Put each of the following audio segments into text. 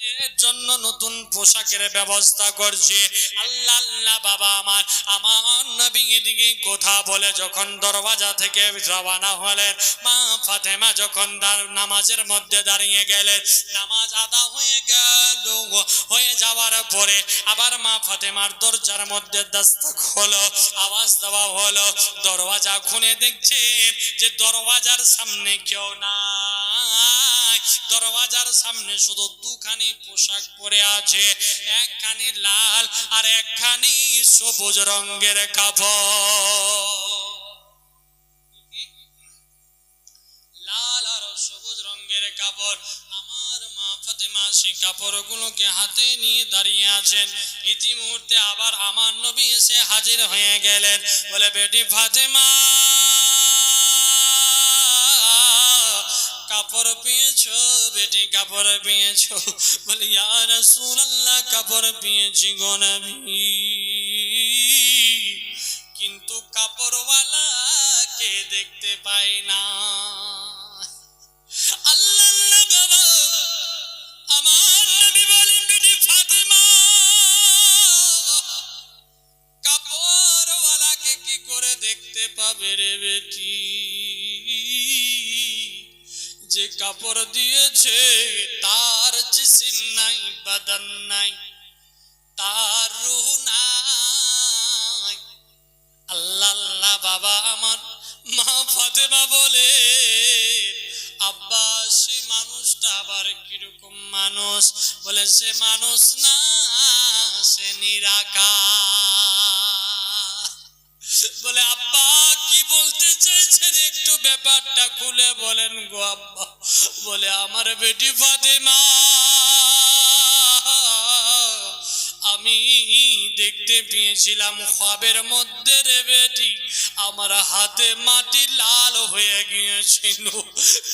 এর জন্য নতুন পোশাকের ব্যবস্থা করছে। আল্লাহ আল্লাহ, বাবা আমার আমার নবী কথা বলে যখন দরওয়াজা থেকে রওনা হলেন, মা ফাতেমা যখন নামাজের মধ্যে দাঁড়িয়ে গেলেন, নামাজ আদা হয়ে গেল। হয়ে যাওয়ার পরে আবার মা ফাতেমার দরজার মধ্যে দস্তক হলো, আওয়াজ দেওয়া হলো, দরওয়াজা খুলে দেখছেন যে দরওয়াজার সামনে কেউ নাই। দরওয়াজার সামনে শুধু দুখানি পোশাক পরে আছে। একখানি লাল আর একখানি সবুজ রঙের কাপড়। লাল আর সবুজ রঙের কাপড়। আমার মা ফাতেমা সেই কাপড়গুলোকে হাতে নিয়ে দাঁড়িয়ে আছেন। ইতি মুহূর্তে আবার আমার নবী এসে হাজির হয়ে গেলেন। বলে, বেটি ফাতেমা কাপড় পেয়েছ, বেটি কাপড় পেয়েছ। বলে, ইয়া কাপড় পেয়েছি গো কিন্তু কাপড়ওয়ালাকে দেখতে পাই না। যে কাপড় দিয়েছে, তার জিসিম নাই বাদান নাই, তার রুহ নাই। আল্লাহ আল্লাহ, বাবা আমার, মা ফাতেমা বলে, আব্বা, সে মানুষটা আবার কীরকম মানুষ? বলে, সে মানুষ না, সে নিরাকার। বলেন গো আব্বা, বলে আমার বেটি ফাতেমা, আমি দেখতে পেয়েছিলাম খাবের মধ্যে রে বেটি, আমার হাতে মাটি লাল হয়ে গিয়েছিল,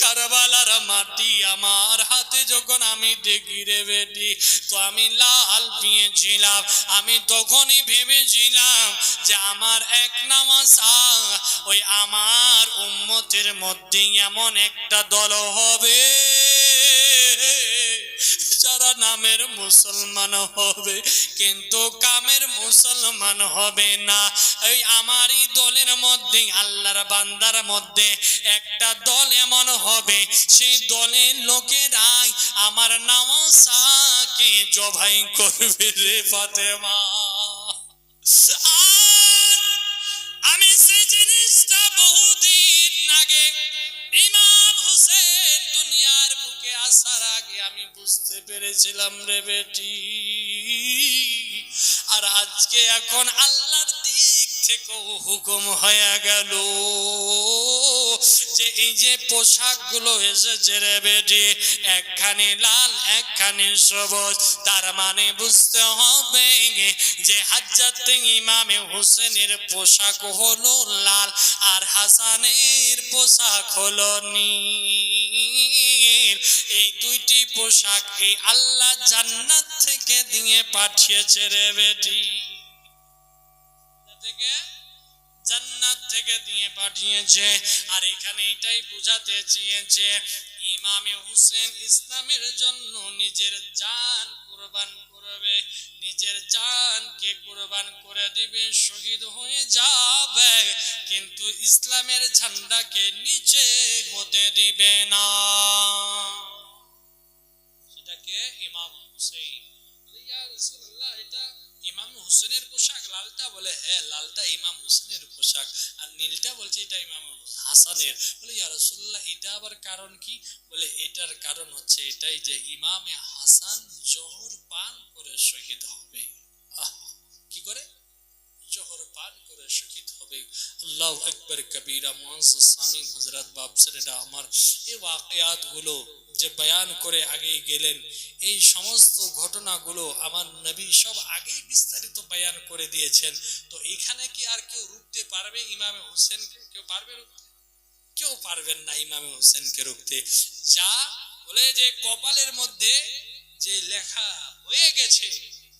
কারবালার মাটি আমার হাতে যখন আমি দেখি রে বেটি তো আমি লাল পেয়েছিলাম আমি তখনই ভেবেছিলাম যে আমার এক নামাজ, ওই আমার উম্মতের মধ্যে এমন একটা দল হবে। নামের মুসলমান হবে, কিন্তু কামের মুসলমান হবে না। এই আমারই দলের মধ্যে, আল্লাহর বান্দার মধ্যে একটা দল এমন হবে, সেই দলের লোকেরাই আমার নাম সাকে জবাই করবে রে ফাতেমা। বুঝতে পেরেছিলাম রে বেটি। আর আজকে এখন আল্লাহর দিক থেকে হুকুম হয়ে গেল। যে এই যে পোশাকগুলো এসেছে রে বেটি, একখানি লাল, একখানি সবুজ, তার মানে বুঝতে হবে যে হাজ্জাত ইমামে হোসেনের পোশাক হলো লাল আর হাসানের পোশাক হলো নীল। এই দুইটি পোশাক এই আল্লাহ জান্নাত থেকে দিয়ে পাঠিয়েছে রে বেটি। থেকে দিয়ে পাঠিয়েছে। আর এখানে এটাই বুঝাতে চেয়েছে, ইমামে হুসেন ইসলামের জন্য নিজের জান কোরবান করবে, নিজের জানকে কোরবান করে দিবে, শহীদ হয়ে যাবে, কিন্তু ইসলামের ঝান্ডাকে নিচে হতে দিবে না। সেটাকে ইমাম হুসেন এটা ইমাম হুসেনের লালটা বলে হ্যাঁ লালটা ইমাম হুসেনের পোশাক। আর নীলটা বলছে, এটা ইমাম হাসানের। বলে, ইয়া রাসূলুল্লাহ, এটা আবার কারণ কি? বলে, এটার কারণ হচ্ছে এটাই যে ইমামে হাসান জোহর পান করে শহীদ হবে। কি করে? জোহর পান করে শহীদ হবে। আল্লাহ আকবর, কবিরা মুআজ্জাজ সামিন, হযরত বাবসের, এটা আমার। এই ওয়াকিয়াতগুলো যে বয়ান করে আগে গেলেন, এই সমস্ত ঘটনাগুলো আমার নবী সব আগেই বিস্তারিত বয়ান করে দিয়েছেন। তো এখানে কি আর কেউ রুখতে পারবে ইমামে হোসেনকে? কেউ পারবে কেউ পারবেন না ইমামে হোসেনকে রুখতে। যা বলে যে কপালের মধ্যে যে লেখা হয়ে গেছে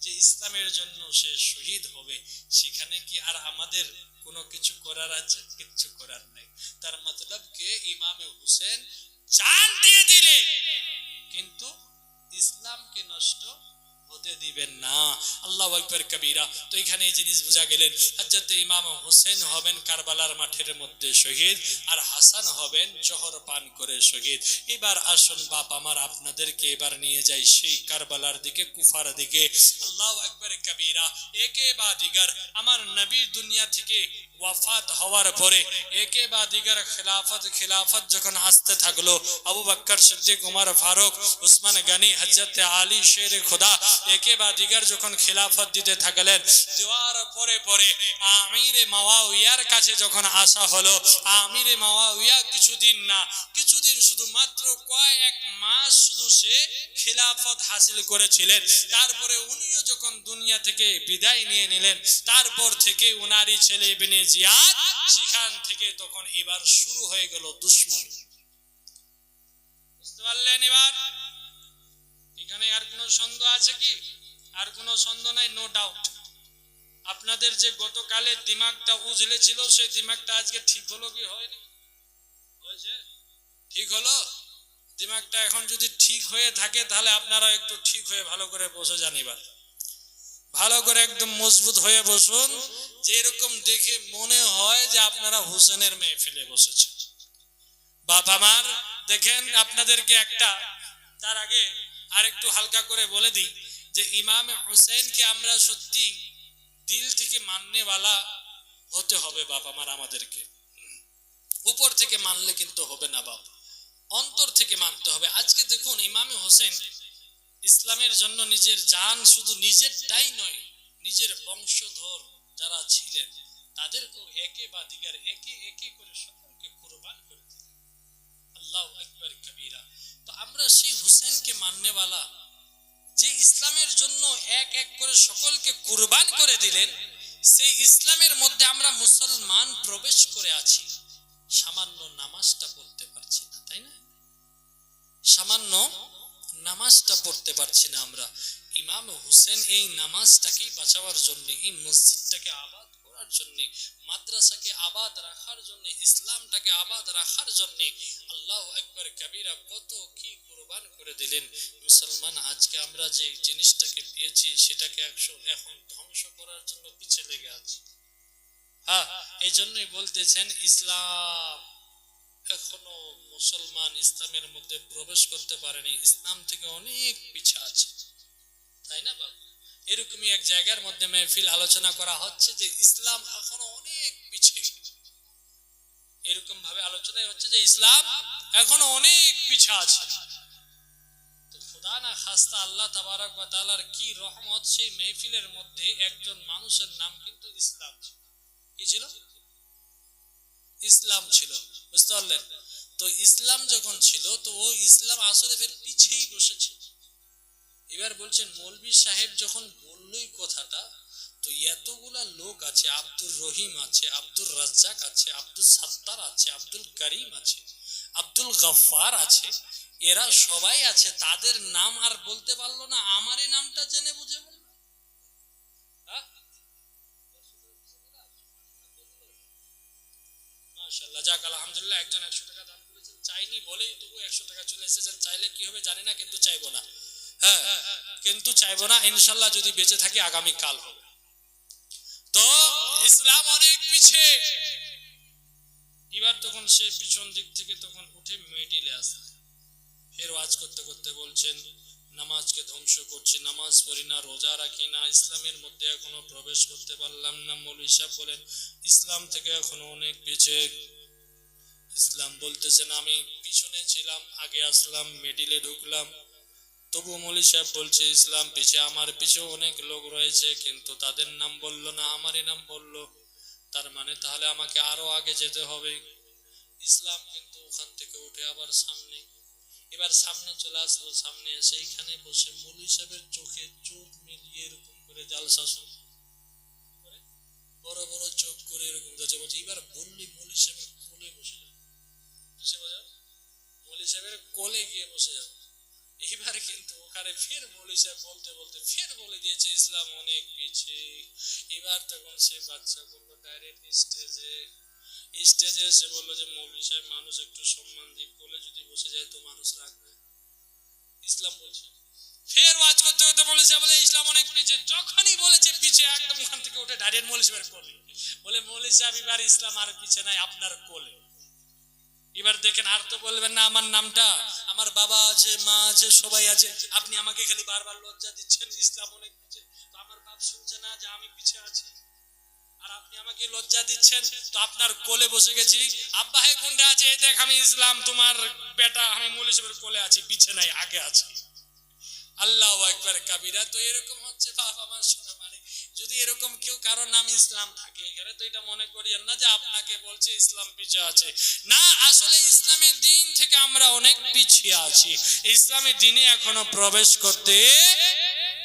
যে ইসলামের জন্য সে শহীদ হবে, সেখানে কি আর আমাদের কোনো কিছু করার আছে? কিচ্ছু করার নাই। তার মতলব কে, ইমামে হুসেন জান দিয়ে দিলে কিন্তু ইসলামকে নষ্ট হতে দিবেন না। আল্লাহ আকবর কবিরা। তো এখানে এই জিনিস বোঝা গেলেন হজরত ইমাম হোসেন হবেন কারবালার মাঠের মধ্যে শহীদ আর হাসান হবেন জহর পান করে শহীদ। এবার আসুন, বাপ আমার আপনাদেরকে এবার নিয়ে যাই সেই কারবালার দিকে, কুফার দিকে। আল্লাহ আকবর কবিরা, একে বা দিগার, আমার নবী দুনিয়া থেকে ওয়াফাত হওয়ার পরে একে বা দিগার খেলাফত খেলাফত যখন আসতে থাকল, আবু বক্কর সিদ্দিক, উমর ফারুক, উসমান গানি হজরত আলী শের খোদা একে বা দিগার যখন খেলাফত দিতে থাকলেন, দেওয়ার পরে পরে আমিরে মাওয়াউয়ার কাছে যখন আসা হলো, আমিরে মাওয়াউয়া কিছুদিন না, কিছুদিন শুধুমাত্র কয়েক মাস শুধু সে খেলাফত হাসিল করেছিলেন। তারপরে উনিও যখন দুনিয়া থেকে বিদায় নিয়ে নিলেন, তারপর থেকে উনারই ছেলে ইবনে জিয়াদ সেখান থেকে তখন এবার শুরু হয়ে গেল দুশ্মন। বুঝতে পারলেন এবার? এখানে আর কোনো সন্দেহ আছে কি? আর কোনো সন্দেহ নাই নো ডাউট আপনাদের যে গতকালের দিমাগটা উজলে ছিল, সেই দিমাগটা আজকে ঠিক হলো কি হয়নি? ঠিক হলো? দিমাগটা এখন যদি ঠিক হয়ে থাকে, তাহলে আপনারা একটু ঠিক হয়ে ভালো করে বসে যান ভালো করে একদম মজবুত হয়ে বসুন। যে এরকম দেখে মনে হয় যে আপনারা হোসেনের মেয়ে ফেলে বসেছে বাপ আমার, দেখেন আপনাদেরকে একটা, তার আগে আর একটু হালকা করে বলে দিই যে ইমাম হুসেনকে আমরা সত্যি দিল থেকে মাননেওয়ালা হতে হবে বাপ আমার আমাদেরকে। উপর থেকে মানলে কিন্তু হবে না বাপ, অন্তর থেকে মানতে হবে। আজকে দেখুন ইমামে হোসেন ইসলামের জন্য নিজের জান শুধু নিজেরটাই নয়, নিজের বংশধর যারা ছিলেন, তাদেরকেও একে বা দিগার একে একে করে সকলকে কুরবান করে দিলেন। আল্লাহ একবার হুসেনকে মাননেওয়ালা যে ইসলামের জন্য এক এক করে সকলকে কুরবান করে দিলেন, সেই ইসলামের মধ্যে আমরা মুসলমান প্রবেশ করে আছি। সামান্য নামাজটা পড়তে পারছি না, তাই না? সামান্য নামাজটা পড়তে পারছি না আমরা। ইমাম হুসেন এই নামাজটাকেই বাঁচাবার জন্য, এই মসজিদটাকে আবাদ করার জন্য, মাদ্রাসাকে আবাদ রাখার জন্য, ইসলামটাকে আবাদ রাখার জন্য, আল্লাহ একবার কবিরা কত কি কোরবান করে দিলেন, মুসলমান, আজকে আমরা যে জিনিসটাকে পেয়েছি, সেটাকে একশো এখন ধ্বংস করার জন্য পিছে লেগে আছি। হ্যাঁ এই জন্যই বলতেছেন ইসলাম এখনও মুসলমান ইসলামের মধ্যে প্রবেশ করতে পারেনি, ইসলাম থেকে অনেক পিছা আছে। তাই না বাবু? এরকমই এক জায়গার মধ্যে মেহফিল আলোচনা করা হচ্ছে যে ইসলাম এখনও অনেক পিছিয়ে এরকম ভাবে আলোচনায় হচ্ছে যে ইসলাম এখনও অনেক পিছা আছে। খোদা খাস্তা আল্লাহ তাবারক বা তাআলার কি রহমত, সেই মেহফিলের মধ্যে একজন মানুষের নাম কিন্তু ইসলাম কি ছিল? ইসলাম ছিল, বুঝতে পারলেন? তো ইসলাম যখন ছিল, তো ও ইসলাম আসলে ফের পিছেই বসেছে। এবার বলছেন মৌলবি সাহেব যখন বললই কথাটা, তো এতগুলা লোক আছে, আব্দুর রহিম আছে, আব্দুর রাজ্জাক আছে, আব্দুল সাত্তার আছে, আব্দুল করিম আছে, আব্দুল গফফার আছে এরা সবাই আছে, তাদের নাম আর বলতে পারল না, আমারই নামটা জেনে বুঝে হ্যাঁ? হ্যাঁ বেঁচে থাকি হবে। তো, ইসলাম অনেক পিছে। এবার তখন সে পিছন দিক থেকে তখন উঠে মিডিলে আসে। ফের ওয়াজ করতে করতে বলছেন, নামাজকে ধ্বংস করছি, নামাজ পড়ি না, রোজা রাখি না, ইসলামের মধ্যে এখনও প্রবেশ করতে পারলাম না। মৌলী সাহেব বলেন, ইসলাম থেকে এখনও অনেক পিছে। ইসলাম বলতেছেন, আমি পিছনে ছিলাম, আগে আসলাম, মেডিলে ঢুকলাম। তবু মৌলী সাহেব বলছে, ইসলাম পিছে, আমার পিছে অনেক লোক রয়েছে, কিন্তু তাদের নাম বলল না, আমারই নাম বলল। তার মানে তাহলে আমাকে আরও আগে যেতে হবে। ইসলাম কিন্তু ওখান থেকে উঠে আবার সামনে এবার সামনে চলে আসলো, সামনে এসে এইখানে বসে মৌলী সাহেবের চোখে চোখ মিলিয়ে এরকম করে জালসা শুরু বড় বড় চোখ করে এরকম যাচ্ছে বলছে, এবার বললি মৌলী সাহেবের কোলে বসে কিসে বোঝাও মৌলী সাহেবের কোলে গিয়ে বসে যাও এবার কিন্তু ওখানে ফের মৌলী সাহেব বলতে বলতে ফের বলে দিয়েছে, ইসলাম অনেক পিছে। এবার তখন সে বাচ্চা বলল ডাইরেক্ট স্টেজে স্টেজে এসে বলল যে, মৌলী সাহেব, মানুষ একটু সম্মান দিক বলে যদি বসে যায় তো মানুষ রাখবে ইসলাম বলছে। ফের ওয়াজ করতে করতে বলেছে বলে, ইসলাম অনেক পিছিয়ে যখনই বলেছে পিছিয়ে একদম ওখান থেকে উঠে ডাইরেক্ট মৌলী সাহেবের কোলে। বলে, মৌলী সাহেব, এবার ইসলাম আর পিছে নাই আপনার কোলে। এবার দেখেন, আর তো বলবেন না, আমার নামটা, আমার বাবা আছে, মা আছে, সবাই আছে। আপনি আমাকে খালি বারবার লজ্জা দিচ্ছেন, ইসলাম অনেক পিছে তো আমার বাপ শুনছে না যে আমি পিছে আছি। আমাকে লজ্জা দিচ্ছেন, তো আপনার কোলে বসে গেছি। আছে দেখ আমি ইসলাম, তোমার বেটা, আমি কোলে আছি, পিছে নাই, আগে আছি। আল্লাহ একবার কাবিরা, তো এরকম হচ্ছে, বাপ আমার শোনা মানে যদি এরকম কেউ কারও নাম ইসলাম থাকে, এখানে তো এটা মনে করিয়েন না যে আপনাকে বলছে ইসলাম পিছিয়ে আছে। না, আসলে ইসলামের দিন থেকে আমরা অনেক পিছিয়ে আছি। ইসলামের দিনে এখনও প্রবেশ করতে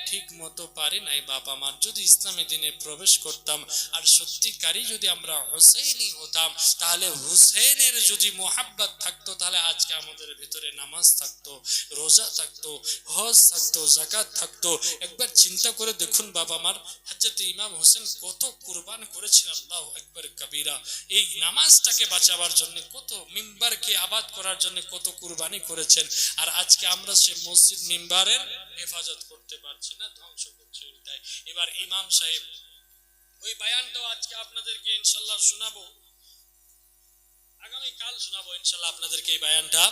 ঠিক মতো পারি নাই, বাপ আমার। যদি ইসলামের দিনে প্রবেশ করতাম, আর সত্যিকারই যদি আমরা হোসেনই হতাম, তাহলে হুসেনের যদি মোহাব্বত থাকতো, তাহলে আজকে আমাদের ভিতরে নামাজ থাকতো, রোজা থাকতো, হজ থাকতো জাকাত থাকতো। একবার চিন্তা করে দেখুন বাবা আমার হজরত ইমাম হোসেন কত কুরবান করেছেন আল্লাহ একবার কবিরা। এই নামাজটাকে বাঁচাবার জন্য, কত মিম্বারকে আবাদ করার জন্য কত কুরবানি করেছেন। আর আজকে আমরা সে মসজিদ মিম্বারের হেফাজত করতে পারছি না, ধ্বংস করছি উল্টায় এবার ইমাম সাহেব, ওই বায়ানটাও আজকে আপনাদেরকে ইনশাল্লাহ শোনাবো। আগামী কাল শোনাবো ইনশাল্লাহ আপনাদেরকে এই বায়ানটা।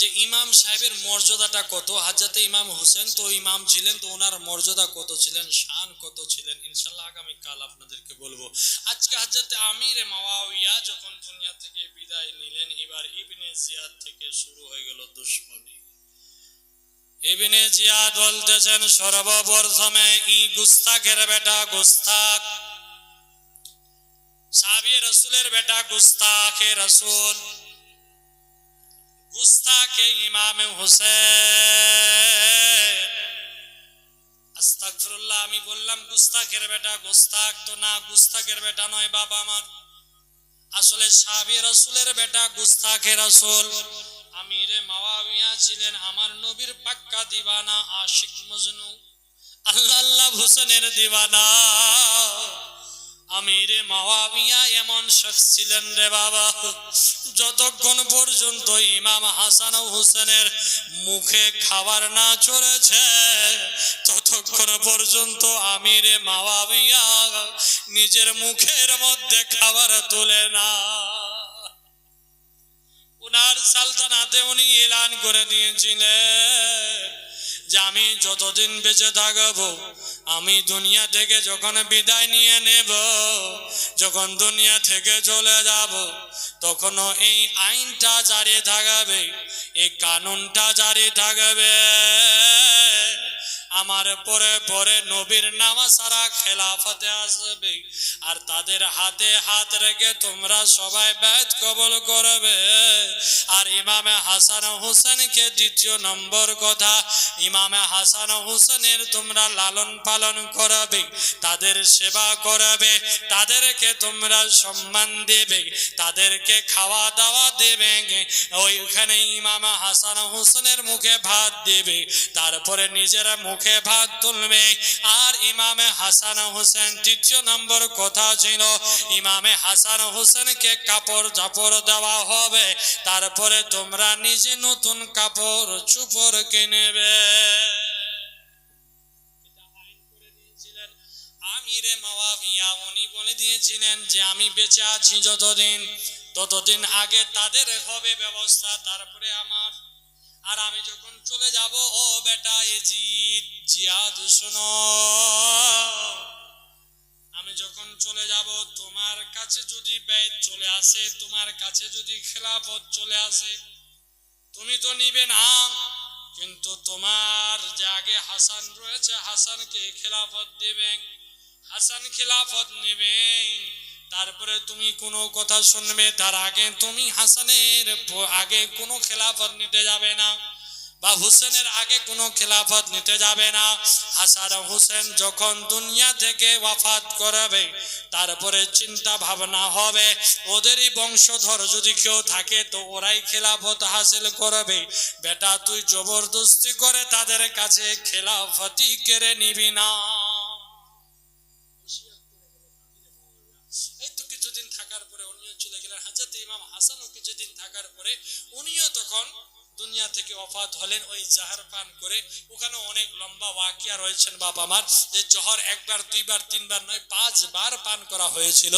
যে ইমাম সাহেবের মর্যাদাটা কত হাজাতে ইমাম হোসেন তো ইমাম ছিলেন, তো ওনার মর্যাদা কত ছিলেন, শান কত ছিলেন, ইনশাল্লাহ আগামী কাল আপনাদেরকে বলব। আজকে হাজাতে আমির মাওয়াইয়া যখন দুনিয়া থেকে বিদায় নিলেন, এবার ইবনে জিয়াদ থেকে শুরু হয়ে গেল দুশ্মনী। ইবনে জিয়াদ বলতেছেন, সর্বপ্রথমে ই গুস্তাখের বেটা গুস্তাখ। সাবিয়ে রসুলের বেটা গুস্তাখে রসুল। গুস্তাখে ইমাম হুসেন। আমি বললাম, গুস্তাখের বেটা গুস্তাখ তো না, গুস্তাখের বেটা নয়, বাবা আমার। আসলে সাবিয়ে রসুলের বেটা গুস্তাখে রসুল। আমিরে মাওয়াবিয়া ছিলেন, আমার নবীর পাক্কা দিবানা আশিক মজনু। আল্লাহ আল্লাহ হোসেনের দিবানা। আমিরে মাওয়াবিয়া এমন শখস ছিলেন রে বাবা। যতক্ষণ পর্যন্ত ইমাম হাসান হোসেনের মুখে খাবার না চড়েছে, ততক্ষণ পর্যন্ত আমিরে মাওয়াবিয়া নিজের মুখের মধ্যে খাবার তুলে না। ওনার সালতানাতে উনি এলান করে দিয়েছিলেন যে আমি যতদিন বেঁচে থাকব, আমি দুনিয়া থেকে যখন বিদায় নিয়ে নেব, যখন দুনিয়া থেকে চলে যাব, তখনও এই আইনটা জারি থাকবে, এই কানুনটা জারি থাকবে। আমার পরে পরে নবীর নামা সারা খেলাফতে আসবে। আর তাদের হাতে হাত রেখে তোমরা সবাই ব্যাত কবল করবে। আর ইমামে হাসান হোসেনকে দ্বিতীয় নম্বর কথা, ইমামে হাসান হোসেনের তোমরা লালন পালন করবে, তাদের সেবা করবে, তাদেরকে তোমরা সম্মান দেবে, তাদেরকে খাওয়া দাওয়া দেবে, ওইখানে ইমাম হাসান হোসেনের মুখে ভাত দেবে, তারপরে নিজেরা মুখে ভাত তুলবে। আর ইমামে হাসান হোসেন তৃতীয় নম্বর কথা ছিল, ইমামে হাসান হোসেনকে কাপড় জাপড় দেওয়া হবে, তারপরে তোমরা নিজে নতুন কাপড়, চুপড় কিনবে। আমি বেঁচে আছি যতদিন, ততদিন আগে তাদের হবে ব্যবস্থা, তারপরে আমার আর আমি যখন চলে যাব, ও বেটা এজিদ জিয়াদ শোনো। আমি যখন চলে যাব, তোমার কাছে যদি ব্যয় চলে আসে, তোমার কাছে যদি খেলাফত চলে আসে, তুমি তো নিবে না। কিন্তু তোমার যে আগে হাসান রয়েছে, হাসানকে খেলাফত দেবেন, হাসান খেলাফত নেবে তারপরে তুমি কোনো কথা শুনবে, তার আগে তুমি হাসানের আগে কোনো খেলাফত নিতে যাবে না বা হুসেনের আগে কোনো খেলাফত নিতে যাবে না। হাসান হোসেন যখন দুনিয়া থেকে ওয়াফাত করবে, তারপরে চিন্তা ভাবনা হবে, ওদেরই বংশধর যদি কেউ থাকে তো ওরাই খেলাফত হাসিল করবে। বেটা, তুই জবরদস্তি করে তাদের কাছে খেলাফতি কেড়ে নিবি না। হাজরত ইমাম হাসানও কিছুদিন থাকার পরে উনিও তখন দুনিয়া থেকে অফাত হলেন, ওই জাহার পান করে। ওখানে অনেক লম্বা ওয়াকিয়া রয়েছেন বাপ আমার, যে জহর একবার, দুইবার, তিনবার নয়, পাঁচবার পান করা হয়েছিল।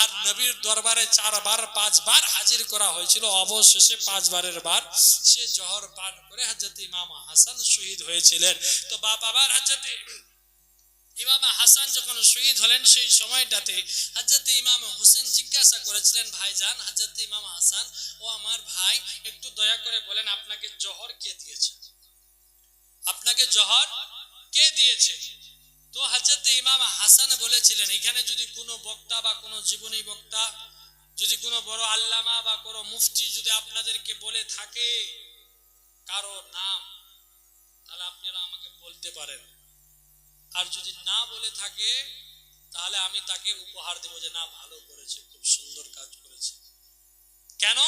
আর নবীর দরবারে চারবার, পাঁচবার হাজির করা হয়েছিল। অবশেষে পাঁচবারের বার সে জহর পান করে হজরত ইমাম হাসান শহীদ হয়েছিলেন। তো বাপ আবার হজরত ইমাম হাসান যখন শহীদ হলেন, সেই সময়টাতে হজরত ইমাম হোসেন জিজ্ঞাসা করেছিলেন ভাইজান হজরত ইমাম হাসান, ও আমার ভাই, একটু দয়া করে বলেন, আপনাকে জহর কে দিয়েছে? আপনাকে জহর কে দিয়েছে? তো হজরত ইমাম হাসান বলেছিলেন, এখানে যদি কোনো বক্তা বা কোনো জীবনী বক্তা, যদি কোনো বড় আল্লামা বা কোনো মুফতি যদি আপনাদেরকে বলে থাকে কারও নাম, তাহলে আপনারা আমাকে বলতে পারেন। আর যদি না বলে থাকে, তাহলে আমি তাকে উপহার দেবো যে, না, ভালো করেছে, খুব সুন্দর কাজ করেছে। কেন?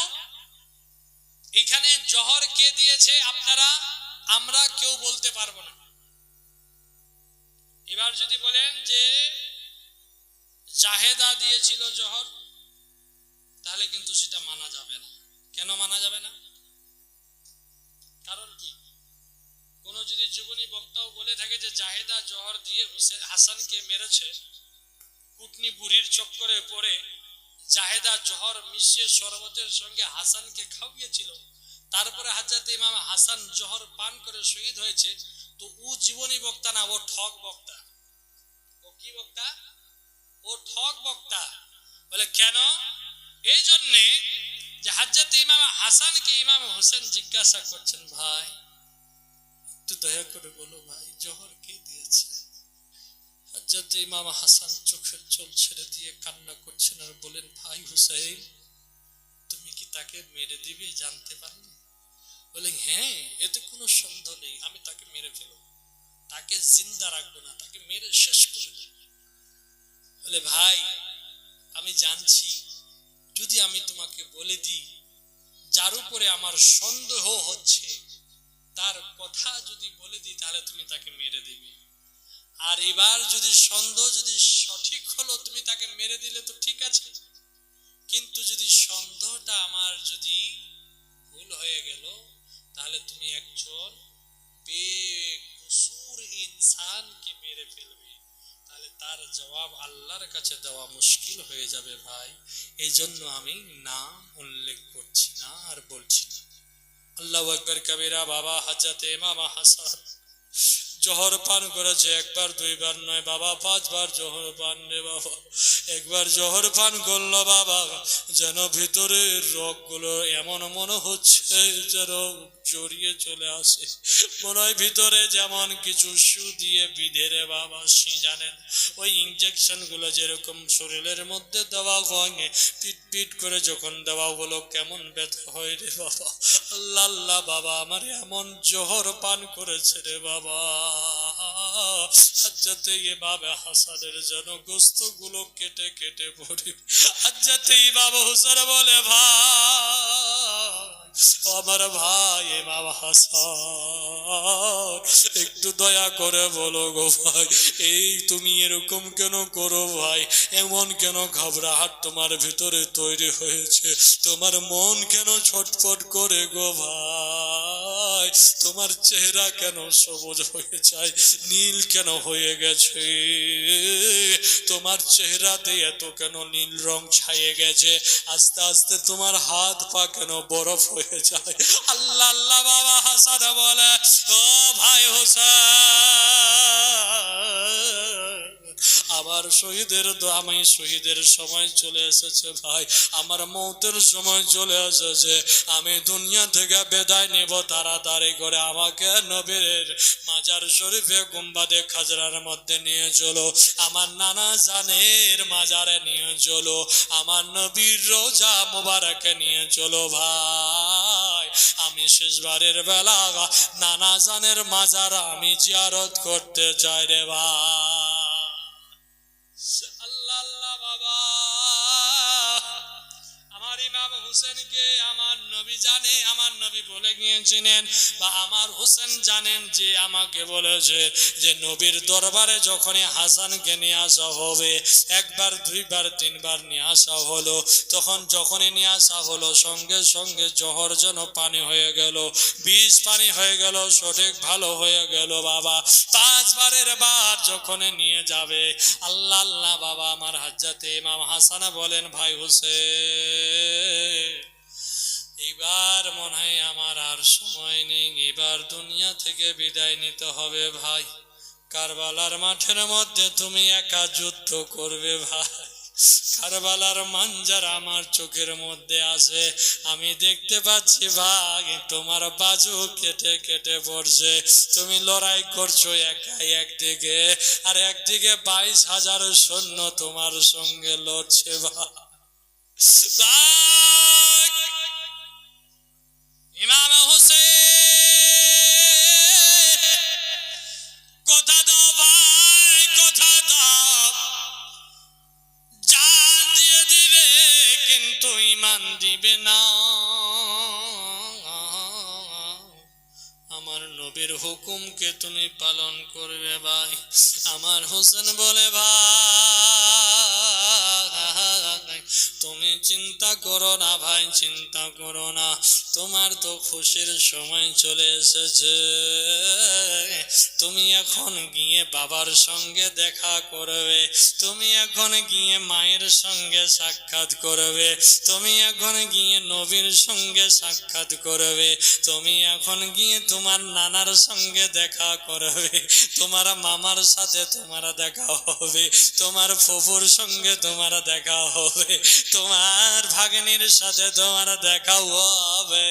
এখানে জহর কে দিয়েছে আপনারা, আমরা কেউ বলতে পারব না। এবার যদি বলেন যে, জাহেদা দিয়েছিল জহর, তাহলে কিন্তু সেটা মানা যাবে না। কেন মানা যাবে না? জীবনী বক্তাও বলে থাকে যে জাহেদা জহর দিয়ে হুসেন হাসানকে মেরেছে। কুটনি বুড়ির চক্করে পড়ে জাহেদা জহর মিশিয়ে শরবতের সঙ্গে হাসানকে খাওয়িয়েছিল। তারপরে হাজরত ইমাম হাসান জহর পান করে শহীদ হয়েছে। তো ও জীবনী বক্তা না, ও ঠক বক্তা। ও কি বক্তা? ও ঠক বক্তা। বলে, কেন? এই জন্যে যে হাজরত ইমাম হাসানকে ইমাম হোসেন জিজ্ঞাসা করছেন, ভাই। একটু দয়া করে বলো ভাই, জহর কে দিয়েছে? হজরত ইমাম হাসান চোখের জল ছেড়ে দিয়ে কান্না করছেন আর বলেন, ভাই হুসাইন, তুমি কি তাকে মেরে দিবে জানতে পারলে? বলে হ্যাঁ এতে কোনো সন্দেহ নেই, আমি তাকে মেরে ফেলব। তাকে জিন্দা রাখব না, তাকে মেরে শেষ করে বলে, ভাই, আমি জানছি, যদি আমি তোমাকে বলে দিই, যার উপরে আমার সন্দেহ হচ্ছে তার কথা যদি বলে দিই, তাহলে তুমি তাকে মেরে দিবে। আর এবার যদি সন্দেহ যদি সঠিক হলো, তুমি তাকে মেরে দিলে তো ঠিক আছে। কিন্তু যদি সন্দেহটা আমার যদি ভুল হয়ে গেল, তাহলে তুমি একজন বেকসুর ইনসানকে মেরে ফেলবে। তাহলে তার জবাব আল্লাহর কাছে দেওয়া মুশকিল হয়ে যাবে ভাই। এই জন্য আমি নাম উল্লেখ করছি না আর বলছি না। আল্লাহ একবার কবিরা, বাবা হাজাতে মামা হাসান। জহর পান করেছে, একবার, দুইবার নয়, বাবা পাঁচবার জহর পান রে বাবা। একবার জহর পান করল বাবা, যেন ভিতরের রোগগুলো এমন মনে হচ্ছে যেন জড়িয়ে চলে আসে। মনে হয় ভিতরে যেমন কিছু সু দিয়ে বিধে রে বাবা, সে জানেন ওই ইঞ্জেকশনগুলো যেরকম শরীরের মধ্যে দেওয়া হয় পিট পিট করে যখন দেওয়া হলো, কেমন ব্যথা হয় রে বাবা। আল্লাহ আল্লাহ বাবা, আমার এমন জোহর পান করেছে রে বাবা। যাতে বাবা হাসানের যেন গোস্তগুলো কেটে কেটে পড়ি যাতে বাবা হুসান বলে, ভাই আমার ভাই একটু দয়া করে বলো গো ভাই, এই তুমি এরকম কেন করো ভাই? এমন কেন ঘবরাহাট তোমার ভিতরে তৈরি হয়েছে? তোমার মন কেন ছটফট করে গো ভাই? তোমার চেহারা কেন সবুজ হয়ে যায়? নীল কেন হয়ে গেছে? তোমার চেহারাতে এত কেন নীল রং ছাইয়ে গেছে? আস্তে আস্তে তোমার হাত পা কেন বরফ হয়ে যায়? আল্লাহ। আল্লাহ বাবা হাসান বলে, ও ভাই আমার শহীদের আমি শহীদের সময় চলে এসেছে ভাই, আমার মৌতের সময় চলে এসেছে। আমি দুনিয়া থেকে বেদায় নেব তাড়াতাড়ি করে আমাকে নবীর মাজার শরীফে গুম্বাদে খাজরার মধ্যে নিয়ে চলো। আমার নানা জানের মাজারে নিয়ে চলো। আমার নবীর রোজা মোবারকে নিয়ে চলো ভাই। আমি শেষবারের বেলা নানা জানের মাজার আমি জিয়ারত করতে চাই রে ভাই। জানে, আমার নবী বলে গিয়েছিলেন, বা আমার হোসেন জানেন যে আমাকে বলেছে যে নবীর দরবারে যখনই হাসানকে নিয়ে আসা হবে, একবার, দুইবার, তিনবার নিয়ে আসা হলো। তখন যখনই নিয়ে আসা হলো, সঙ্গে সঙ্গে জহর যেন পানি হয়ে গেল, বিষ পানি হয়ে গেল, সঠিক ভালো হয়ে গেল, বাবা। পাঁচবারের বার যখন নিয়ে যাবে, আল্লাহ আল্লাহ, বাবা, আমার হাজ্জাতে ইমাম হাসানা বলেন, ভাই হোসেন এবার মনে হয় আমার আর সময় নেই। এবার দুনিয়া থেকে বিদায় নিতে হবে ভাই। কারবালার মাঠের মধ্যে তুমি একা যুদ্ধ করবে ভাই। কারবালার মাঞ্জার আমার চোখের মধ্যে আছে। আমি দেখতে পাচ্ছি ভাই, তোমার বাজু কেটে কেটে পড়ছে। তুমি লড়াই করছ একাই একদিকে, আর একদিকে বাইশ হাজার সৈন্য তোমার সঙ্গে লড়ছে ভাই। ভাই! ইমাম হোসেন, কথা দাও ভাই, কথা দাও। জান দিয়ে দিবে, কিন্তু ইমান দিবে না। আমার নবীর হুকুমকে তুমি পালন করবে ভাই। আমার হোসেন বলে, ভাই, তুমি চিন্তা করো না ভাই, চিন্তা করো না। তোমার তো খুশির সময় চলে এসেছে। তুমি এখন গিয়ে বাবার সঙ্গে দেখা করবে। তুমি এখন গিয়ে মায়ের সঙ্গে সাক্ষাৎ করবে। তুমি এখন গিয়ে নবীর সঙ্গে সাক্ষাৎ করবে। তুমি এখন গিয়ে তোমার নানার সঙ্গে দেখা করবে। তোমার মামার সাথে তোমার দেখা হবে। তোমার ফুফুর সঙ্গে তোমার দেখা হবে। তোমার ভাগ্নির সাথে তোমার দেখা হবে।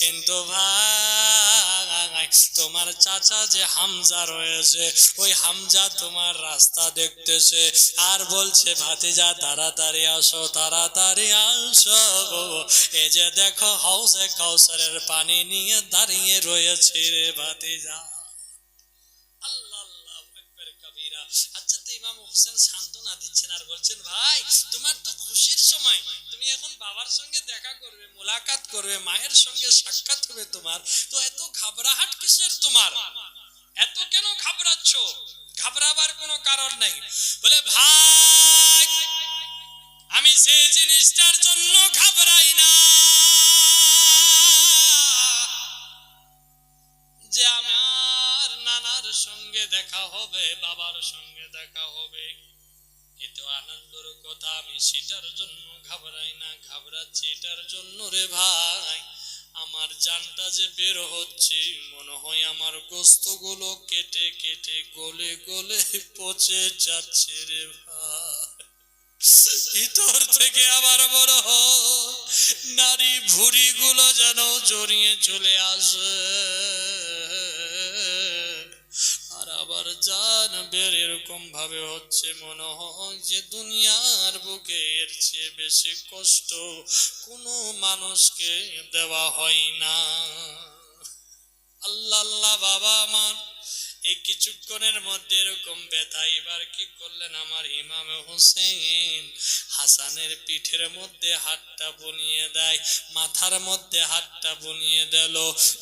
কিন্তু ভাই, তোমার চাচা যে হামজা রয়েছে, ওই হামজা তোমার রাস্তা দেখতেছে। আর বলছে, ভাতিজা, তাড়াতাড়ি আসো তাড়াতাড়ি আসো এই যে দেখো, হাউসে কাউসারের পানি নিয়ে দাঁড়িয়ে রয়েছে রে ভাতিজা। আল্লাহ আল্লাহ কবিরা। আচ্ছা তো ইমাম হোসেন বলছেন, ভাই, তোমার তো খুশির সময়। তুমি এখন বাবার সঙ্গে দেখা করবে, মোলাকাত করবে, মায়ের সঙ্গে সাক্ষাৎ হবে তোমার। তো এত ঘাবড়াহাট কিসের তোমার? এত কেন ঘাবড়াচ্ছ? ঘাবড়াবার কোনো কারণ নাই। বলে, ভাই, আমি সেই জিনিসটার জন্য সেটার জন্য ঘাবড়াই না, ঘাবড়াচ্ছি এটার জন্য রে ভাই। আমার জানটা যে বের হচ্ছে, মনে হয় আমার গোস্তগুলো কেটে কেটে গলে গলে পচে যাচ্ছে রে ভাই। ভিতর থেকে আবার বড় হয়, নারী ভুড়ি গুলো যেন জড়িয়ে চলে আসে। আবার জান বের এরকম ভাবে হচ্ছে, মনে হয় যে দুনিয়ার বুকে এর চেয়ে বেশি কষ্ট কোনো মানুষকে দেওয়া হয় না। আল্লাহ আল্লাহ, বাবা আমার এই কিছুক্ষণের মধ্যে এরকম ব্যথা। এবার কি করলেন আমার ইমাম হোসেন হাসানের পিঠের মধ্যে হাতটা বনিয়ে দেয়, মাথার মধ্যে হাতটা বনিয়ে দিল।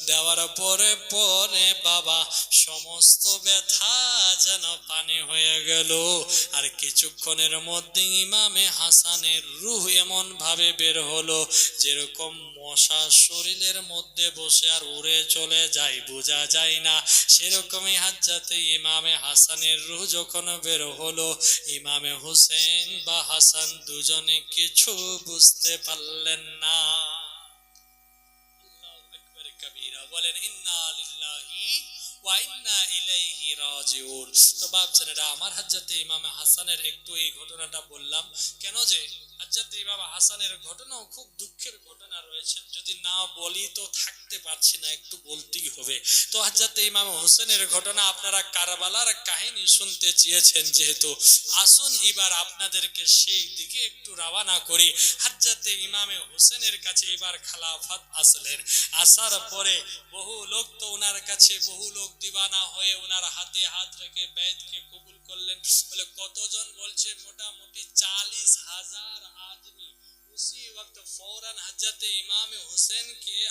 দেওয়ার পরে পরে বাবা, সমস্ত ব্যথা যেন পানি হয়ে গেল। আর কিছুক্ষণের মধ্যে ইমামে হাসানের রুহ এমন ভাবে বের হলো, যেরকম মশা শরীরের মধ্যে বসে আর উড়ে চলে যায়, বোঝা যায় না। সেরকমই হাজ্জাতে ইমামে হাসানের রুহ যখন বের হলো, ইমামে হুসেন বা হাসান দুজনে কিছু বুঝতে পারলেন না। বলেন তো আমার হাজ্জাতে ইমাম হাসানের একটু এই ঘটনাটা বললাম। কেন যে ইমাম হাসানের ঘটনাও খুব দুঃখের ঘটনা রয়েছে। যদি না বলি তো থাকতে পারছি না, একটু বলতেই হবে। তো ইমাম হোসেনের ঘটনা আপনারা কারবালার কাহিনী শুনতে চেয়েছেন যেহেতু। আসুন এবার আপনাদেরকে সেই দিকে একটু করি। ইমামে হোসেনের কাছে এবার খালাফাত আসলেন। আসার পরে বহু লোক তো ওনার কাছে, বহু লোক দিবানা হয়ে ওনার হাতে হাত রেখে বেদকে কবুল করলেন। বলে, কতজন বলছে? মোটামুটি চালিশ হাজার आदमी। उसी वक्त फ़ौरन हज़रत इमाम हुसैन के